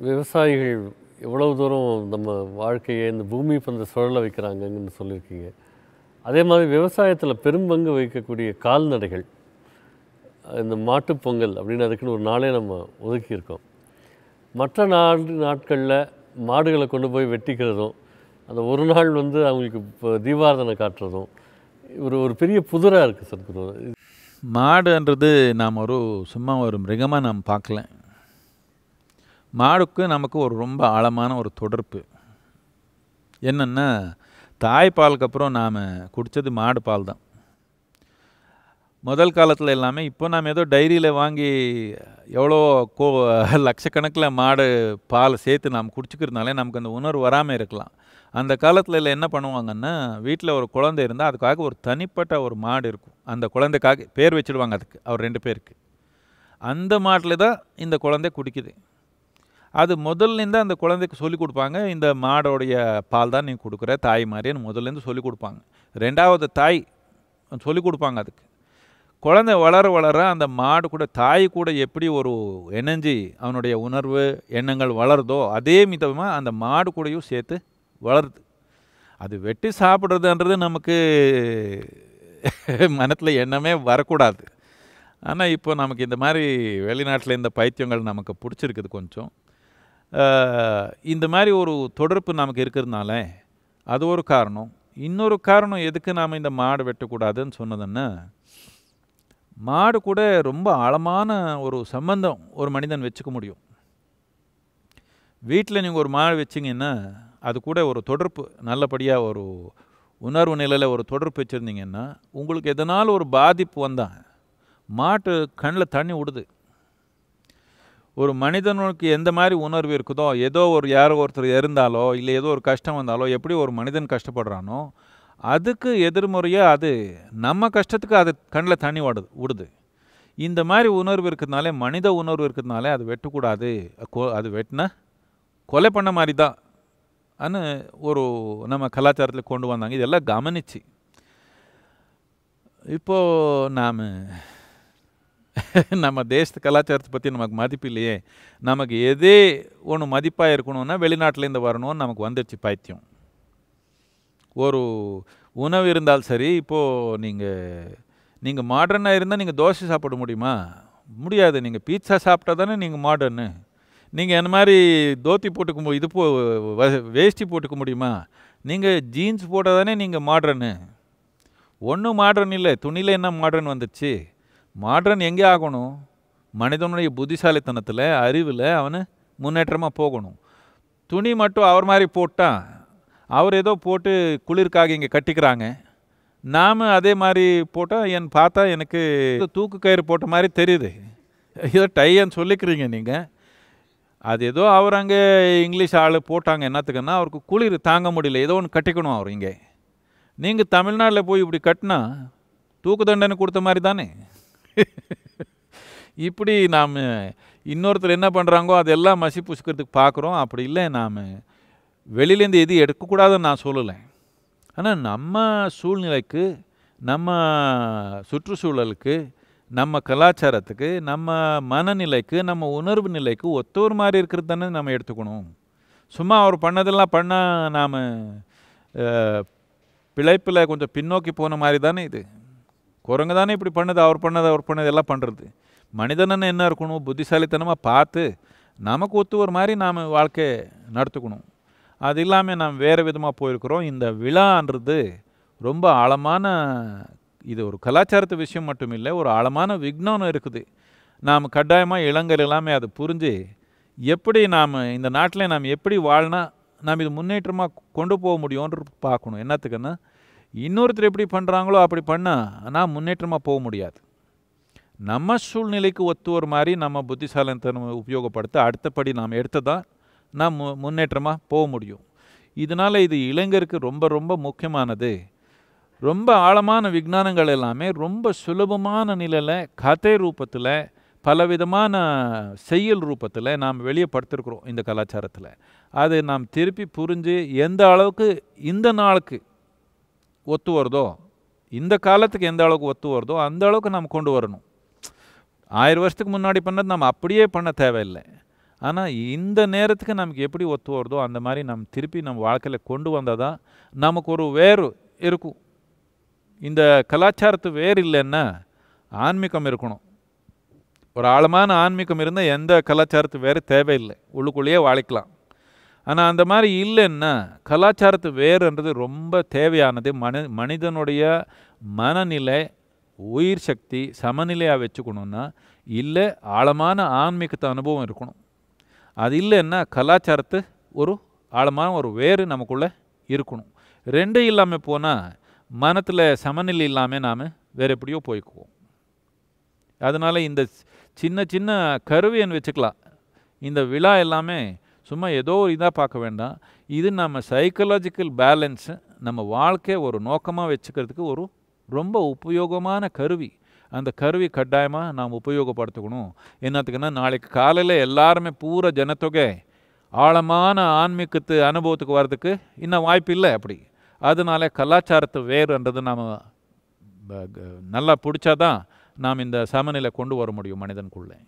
விவசாயிகள் எவ்வளவு தூரம் நம்ம வாழ்க்கையை இந்த பூமி பந்த சுழலை வைக்கிறாங்கன்னு சொல்லியிருக்கீங்க. அதே மாதிரி விவசாயத்தில் பெரும்பங்கு வகிக்கக்கூடிய கால்நடைகள் இந்த மாட்டுப் பொங்கல் அப்படின்னு அதுக்குன்னு ஒரு நாளே நம்ம ஒதுக்கியிருக்கோம். மற்ற நாடு நாட்களில் மாடுகளை கொண்டு போய் வெட்டிக்கிறதும் அந்த ஒரு நாள் வந்து அவங்களுக்கு இப்போ தீபாரதனை காட்டுறதும் ஒரு ஒரு பெரிய புதிராக இருக்குது சத்குரு. மாடுன்றது நாம் ஒரு சும்மா ஒரு மிருகமாக நாம் பார்க்கல. மாடுக்கு நமக்கு ஒரு ரொம்ப ஆழமான ஒரு தொடர்பு. என்னென்னா தாய்ப்பாலுக்கு அப்புறம் நாம் குடித்தது மாடு பால் தான். முதல் காலத்தில் எல்லாமே இப்போ நாம் ஏதோ டைரியில் வாங்கி எவ்வளோ கோ லட்சக்கணக்கில் மாடு பால் சேர்த்து நாம் குடிச்சிக்கிறதுனாலே நமக்கு அந்த உணர்வு வராமல் இருக்கலாம். அந்த காலத்தில் இல்லை என்ன பண்ணுவாங்கன்னா வீட்டில் ஒரு குழந்தை இருந்தால் அதுக்காக ஒரு தனிப்பட்ட ஒரு மாடு இருக்கும். அந்த குழந்தைக்காக பேர் வச்சுடுவாங்க அதுக்கு அவர் ரெண்டு பேருக்கு. அந்த மாட்டில் தான் இந்த குழந்தை குடிக்குது. அது முதல்லேருந்து அந்த குழந்தைக்கு சொல்லிக் கொடுப்பாங்க இந்த மாடோடைய பால் தான் நீ கொடுக்குற தாய் மாதிரின்னு முதல்லேருந்து சொல்லிக் கொடுப்பாங்க. ரெண்டாவது தாய் சொல்லிக் கொடுப்பாங்க அதுக்கு. குழந்தை வளர வளர அந்த மாடு கூட தாய் கூட எப்படி ஒரு இணைஞ்சி அவனுடைய உணர்வு எண்ணங்கள் வளருதோ அதே மிதமாக அந்த மாடு கூடயும் சேர்த்து வளருது. அது வெட்டி சாப்பிட்றதுன்றது நமக்கு மனத்தில் எண்ணமே வரக்கூடாது. ஆனால் இப்போ நமக்கு இந்த மாதிரி வெளிநாட்டில் இந்த பைத்தியங்கள் நமக்கு பிடிச்சிருக்குது கொஞ்சம். இந்த மாதிரி ஒரு தொடர்பு நமக்கு இருக்கிறதுனால அது ஒரு காரணம். இன்னொரு காரணம் எதுக்கு நாம் இந்த மாடு வெட்டக்கூடாதுன்னு சொன்னதுன்னா மாடு கூட ரொம்ப ஆழமான ஒரு சம்பந்தம் ஒரு மனிதன் வச்சுக்க முடியும். வீட்டில் நீங்கள் ஒரு மாடு வச்சிங்கன்னா அது கூட ஒரு தொடர்பு நல்லபடியாக ஒரு உணர்வு நிலையில் ஒரு தொடர்பு வச்சுருந்தீங்கன்னா உங்களுக்கு எதனாலும் ஒரு பாதிப்பு வந்தால் மாட்டு கண்ணில் தண்ணி விடுது. ஒரு மனிதனுக்கு எந்த மாதிரி உணர்வு இருக்குதோ ஏதோ ஒரு யாரோ ஒருத்தர் இருந்தாலோ இல்லை ஏதோ ஒரு கஷ்டம் வந்தாலோ எப்படி ஒரு மனிதன் கஷ்டப்படுறானோ அதுக்கு எதிர்முறையாக அது நம்ம கஷ்டத்துக்கு அது கண்ணில் தண்ணி ஓடுது விடுது. இந்த மாதிரி உணர்வு இருக்கிறதுனாலே மனித உணர்வு இருக்கிறதுனாலே அது வெட்டக்கூடாது. கொ- அது வெட்டினா கொலை பண்ண மாதிரி தான் அன்னு ஒரு நம்ம கலாச்சாரத்தில் கொண்டு வந்தாங்க. இதெல்லாம் கவனிச்சு. இப்போது நாம் நம்ம தேசத்து கலாச்சாரத்தை பற்றி நமக்கு மதிப்பு இல்லையே. நமக்கு எதே ஒன்று மதிப்பாக இருக்கணும்னா வெளிநாட்டிலேருந்து வரணும்னு நமக்கு வந்துடுச்சு பைத்தியம். ஒரு உணவு இருந்தால் சரி இப்போது நீங்கள் நீங்கள் மாடர்னாக இருந்தால் நீங்கள் தோசை சாப்பிட முடியுமா? முடியாது. நீங்கள் பீட்சா சாப்பிட்டா தானே நீங்கள் மாடர்னு நீங்கள் என்ன மாதிரி தோத்தி போட்டுக்க இது போ வேஷ்டி போட்டுக்க முடியுமா? நீங்கள் ஜீன்ஸ் போட்டால் தானே நீங்கள் மாடர்னு ஒன்றும் மாடர்ன் இல்லை. துணியில் என்ன மாடர்ன் வந்துச்சு மாடர்ன் எங்கே ஆகணும்? மனிதனுடைய புத்திசாலித்தனத்தில் அறிவில் அவனு முன்னேற்றமாக போகணும். துணி மட்டும் அவர் மாதிரி போட்டான் அவர் ஏதோ போட்டு குளிர்காக இங்கே கட்டிக்கிறாங்க. நாம் அதே மாதிரி போட்டால் என் பார்த்தா எனக்கு தூக்கு கயிறு போட்ட மாதிரி தெரியுது. ஏதோ டையன்னு சொல்லிக்கிறீங்க நீங்கள் அது ஏதோ அவர் அங்கே இங்கிலீஷ் ஆள் போட்டாங்க என்னத்துக்குன்னா அவருக்கு குளிர் தாங்க முடியல. ஏதோ ஒன்று கட்டிக்கணும் அவர் இங்கே. நீங்கள் தமிழ்நாட்டில் போய் இப்படி கட்டினா தூக்கு தண்டனை கொடுத்த மாதிரி தானே? இப்படி நாம் இன்னொருத்தர் என்ன பண்ணுறாங்கோ அதெல்லாம் மசி புசுக்கிறதுக்கு பார்க்குறோம். அப்படி இல்லை நாம் வெளியிலேருந்து எது எடுக்கக்கூடாதுன்னு நான் சொல்லலை. ஆனால் நம்ம சூழ்நிலைக்கு நம்ம சுற்றுச்சூழலுக்கு நம்ம கலாச்சாரத்துக்கு நம்ம மனநிலைக்கு நம்ம உணர்வு நிலைக்கு ஒத்த ஒரு மாதிரி இருக்கிறது தானே நம்ம எடுத்துக்கணும். சும்மா அவர் பண்ணதெல்லாம் பண்ணால் நாம் பிழைப்பில் கொஞ்சம் பின்னோக்கி போன மாதிரி தானே இது. குரங்கு தானே இப்படி பண்ணது அவர் பண்ணது அவர் பண்ணது எல்லாம் பண்ணுறது மனிதனன்னு என்ன இருக்கணும்? புத்திசாலித்தனமாக பார்த்து நமக்கு ஒத்து ஒரு மாதிரி நாம் வாழ்க்கையை நடத்துக்கணும். அது இல்லாமல் நாம் வேறு விதமாக போயிருக்கிறோம். இந்த விழான்றது ரொம்ப ஆழமான இது ஒரு கலாச்சாரத்து விஷயம் மட்டும் இல்லை ஒரு ஆழமான விக்னம் இருக்குது. நாம் கட்டாயமாக இளைஞர் எல்லாமே அது புரிஞ்சு எப்படி நாம் இந்த நாட்டில் நாம் எப்படி வாழ்னா நாம் இது முன்னேற்றமாக கொண்டு போக முடியும்ன்ற பார்க்கணும். என்னத்துக்குன்னா இன்னொருத்தர் எப்படி பண்ணுறாங்களோ அப்படி பண்ணால் நான் முன்னேற்றமாக போக முடியாது. நம்ம சூழ்நிலைக்கு ஒத்து ஒரு மாதிரி நம்ம புத்திசாலித்தனம் உபயோகப்படுத்த அடுத்தபடி நாம் எடுத்ததான் நாம் மு முன்னேற்றமாக போக முடியும். இதனால் இது இளைஞருக்கு ரொம்ப ரொம்ப முக்கியமானது. ரொம்ப ஆழமான விஞ்ஞானங்கள் எல்லாமே ரொம்ப சுலபமான நிலையில் கதை ரூபத்தில் பலவிதமான செயல் ரூபத்தில் நாம் வெளியே படுத்திருக்கிறோம் இந்த கலாச்சாரத்தில். அதை நாம் திருப்பி புரிஞ்சு எந்த அளவுக்கு இந்த நாளுக்கு ஒத்து வருதோ? இந்த காலத்துக்கு எந்த அளவுக்கு ஒத்து வருதோ அந்த அளவுக்கு நம்ம கொண்டு வரணும். ஆயிரம் வருஷத்துக்கு முன்னாடி பண்ணது நம்ம அப்படியே பண்ண தேவையில்லை. ஆனால் இந்த நேரத்துக்கு நமக்கு எப்படி ஒத்து வருதோ அந்த மாதிரி நம்ம திருப்பி நம்ம வாழ்க்கையில் கொண்டு வந்தால் தான் நமக்கு ஒரு வேறு இருக்கும். இந்த கலாச்சாரத்து வேறு இல்லைன்னா ஆன்மீகம் இருக்கணும். ஒரு ஆழமான ஆன்மீகம் இருந்தால் எந்த கலாச்சாரத்து வேறு தேவையில்லை. உள்ளுக்குள்ளேயே வாழைக்கலாம். ஆனால் அந்த மாதிரி இல்லைன்னா கலாச்சாரத்து வேறுன்றது ரொம்ப தேவையானது. மனி மனிதனுடைய மனநிலை உயிர் சக்தி சமநிலையாக வச்சுக்கணுன்னா இல்லை ஆழமான ஆன்மீகத்தை அனுபவம் இருக்கணும். அது இல்லைன்னா கலாச்சாரத்து ஒரு ஆழமான ஒரு வேறு நமக்குள்ளே இருக்கணும். ரெண்டும் இல்லாமல் போனால் மனத்தில் சமநிலை இல்லாமல் நாம் வேறு எப்படியோ போய்க்குவோம். அதனால் இந்த சின்ன சின்ன கருவியன்னு வச்சுக்கலாம். இந்த விழா எல்லாமே சும்மா ஏதோ ஒரு இதாக பார்க்க வேண்டாம். இது நம்ம சைக்கலாஜிக்கல் பேலன்ஸு நம்ம வாழ்க்கையை ஒரு நோக்கமாக வச்சுக்கிறதுக்கு ஒரு ரொம்ப உபயோகமான கருவி. அந்த கருவி கட்டாயமாக நாம் உபயோகப்படுத்திக்கணும். என்னத்துக்குன்னா நாளைக்கு காலையில் எல்லாருமே பூரா ஜனத்தொகை ஆழமான ஆன்மீகத்து அனுபவத்துக்கு வர்றதுக்கு இன்னும் வாய்ப்பு இல்லை அப்படி. அதனால கலாச்சாரத்தை வேறுன்றது நாம் நல்லா பிடிச்சாதான் நாம் இந்த சமநிலை கொண்டு வர முடியும் மனிதனுக்குள்ளே.